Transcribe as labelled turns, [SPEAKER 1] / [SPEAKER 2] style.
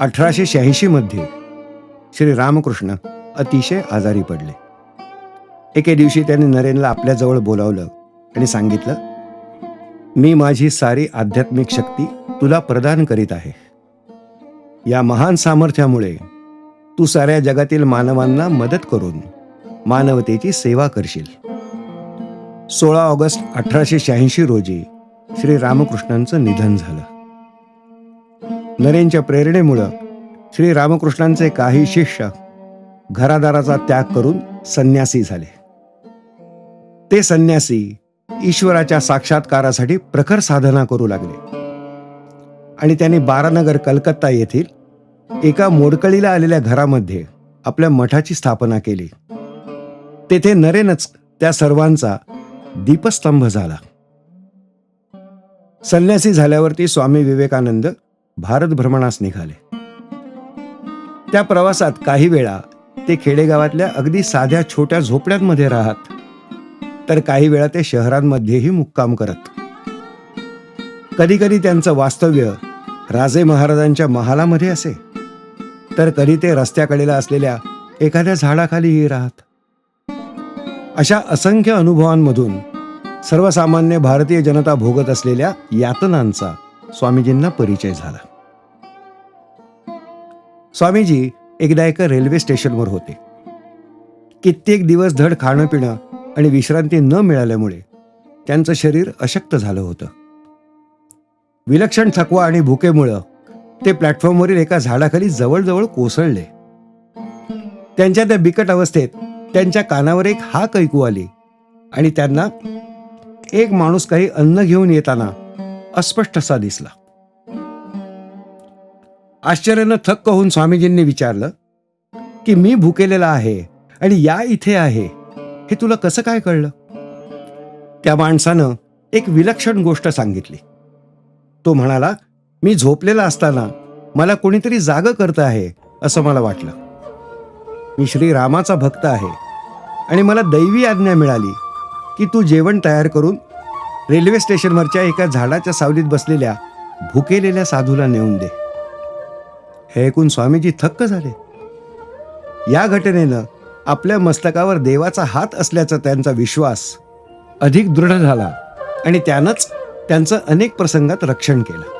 [SPEAKER 1] अठराशे शहाऐंशी मध्ये श्री रामकृष्ण अतिशय आजारी पडले. एके दिवशी त्यांनी नरेनला आपल्याजवळ बोलावलं आणि सांगितलं मी माझी सारी आध्यात्मिक शक्ती तुला प्रदान करीत आहे. या महान सामर्थ्यामुळे तू साऱ्या जगातील मानवांना मदत करून मानवतेची सेवा करशील. सोळा ऑगस्ट अठराशे शहाऐंशी रोजी श्री रामकृष्णांचं निधन झालं. नरेंच्या प्रेरणेमुळं श्री रामकृष्णांचे काही शिष्य घरादाराचा त्याग करून संन्यासी झाले. ते संन्यासी ईश्वराच्या साक्षात्कारासाठी प्रखर साधना करू लागले. आणि त्यांनी बारानगर कलकत्ता येथील एका मोडकळीला आलेल्या घरामध्ये आपल्या मठाची स्थापना केली. तेथे नरेनच त्या सर्वांचा दीपस्तंभ झाला. संन्यासी झाल्यावरती स्वामी विवेकानंद भारत भ्रमणास निघाले. त्या प्रवासात काही वेळा ते खेडेगावातल्या अगदी साध्या छोट्या झोपड्यांमध्ये राहत तर काही वेळा ते शहरांमध्येही मुक्काम करत. कधी कधी त्यांचं वास्तव्य राजे महाराजांच्या महालामध्ये असे तर कधी ते रस्त्याकडेला असलेल्या एखाद्या झाडाखालीही राहत. अशा असंख्य अनुभवांमधून सर्वसामान्य भारतीय जनता भोगत असलेल्या यातनांचा स्वामीजींना परिचय झाला. स्वामीजी एकदा एका रेल्वे स्टेशनवर होते. कित्येक दिवस धड खाणं पिणं आणि विश्रांती न मिळाल्यामुळे त्यांचं शरीर अशक्त झालं होतं. विलक्षण थकवा आणि भुकेमुळं ते प्लॅटफॉर्मवरील एका झाडाखाली जवळजवळ कोसळले. त्यांच्या त्या बिकट अवस्थेत त्यांच्या कानावर एक हाक ऐकू आली आणि त्यांना एक माणूस काही अन्न घेऊन येताना अस्पष्टसा दिसला. आश्चर्यानं थक्क होऊन स्वामीजींनी विचारलं की मी भुकेलेला आहे आणि या इथे आहे हे तुला कसं काय कळलं? त्या माणसानं एक विलक्षण गोष्ट सांगितली. तो म्हणाला मी झोपलेला असताना मला कोणीतरी जाग करत आहे असं मला वाटलं. मी श्री रामाचा भक्त आहे आणि मला दैवी आज्ञा मिळाली की तू जेवण तयार करून रेल्वे स्टेशनवरच्या एका झाडाच्या सावलीत बसलेल्या भुकेलेल्या साधूला नेऊन दे. हे ऐकून स्वामीजी थक्क झाले. या घटनेनं आपल्या मस्तकावर देवाचा हात असल्याचा त्यांचा विश्वास अधिक दृढ झाला आणि त्यानंच त्यांचं अनेक प्रसंगात रक्षण केलं.